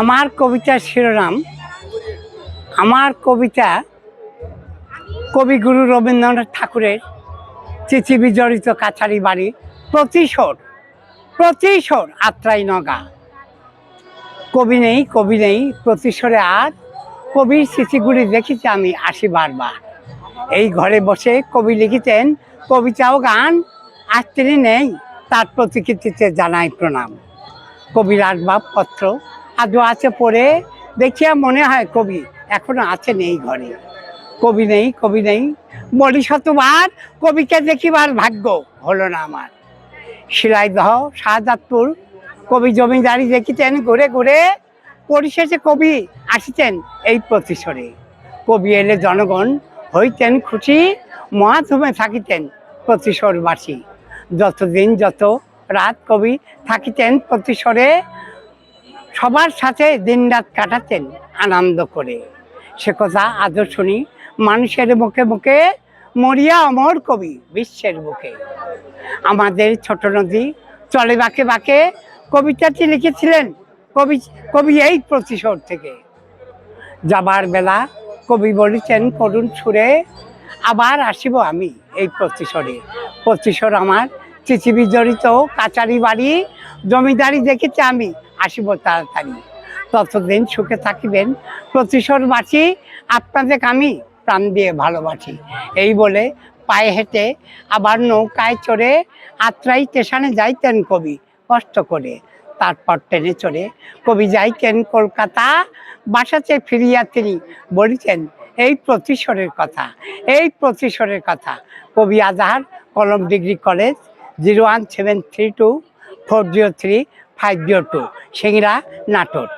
আমার কবিতার শিরোনাম, আমার কবিতা কবিগুরু রবীন্দ্রনাথ ঠাকুরের চিঠি বিজড়িত কাছারি বাড়ি প্রতিশোর প্রতিশোর আত্রাই নগা। কবি নেই কবি নেই প্রতিশোরে আর কবির স্মৃতিগুলি দেখেছি আমি আশি বারবার। এই ঘরে বসে কবি লিখিতেন কবিতা ও গান আজ তিনি নেই, তার প্রতিকৃতিতে জানাই প্রণাম। কবির আসবাবপত্র আজও আছে পড়ে, দেখিয়া মনে হয় কবি। এখনও আছে নেই ঘরে। কবি নেই কবি নেই। বলি শতবার, কবিকে দেখিবার ভাগ্য হলো না আমার। শিলাইদহ শাহজাদপুর। কবি জমিদারি দেখিতেন ঘুরে ঘুরে। পরিশেষে কবি আসিতেন এই প্রতিশোরে কবি এলে জনগণ হইতেন খুশি মহাধুমে থাকিতেন প্রতিশোরবাসী যতদিন যত রাত কবি থাকিতেন প্রতিশোরে সবার সাথে দিনরাত কাটাতেন, আনন্দ করে। সে কথা আজও শুনি, মানুষের মুখে মুখে মরিয়া অমর কবি বিশ্বের বুকে। আমাদের ছোট নদী চলে বাঁকে বাঁকে কবিতাটি লিখেছিলেন কবি কবি এই প্রতিশোধ থেকে। যাবার বেলা কবি বলেছেন, করুণ সুরে আবার আসিব আমি এই প্রতিশোধে। প্রতিশোধ আমার চিঠি বিজড়িত কাচারি বাড়ি, জমিদারি দেখেছি আমি আসিব তাড়াতাড়ি। ততদিন সুখে থাকিবেন। প্রতিশোধবাসী আপনাদের আমি প্রাণ দিয়ে ভালোবাসি। এই বলে পায়ে হেঁটে আবার নৌকায় চড়ে আত্রাই স্টেশনে যাইতেন কবি কষ্ট করে। তারপর ট্রেনে চড়ে কবি যাইতেন কলকাতা। বাসাতে ফিরিয়া তিনি বলিতেন, এই প্রতিশোধের কথা, এই প্রতিশোধের কথা। কবি Azahar Kalam degree college, zero one seven three two, four zero three five zero two Singra Natore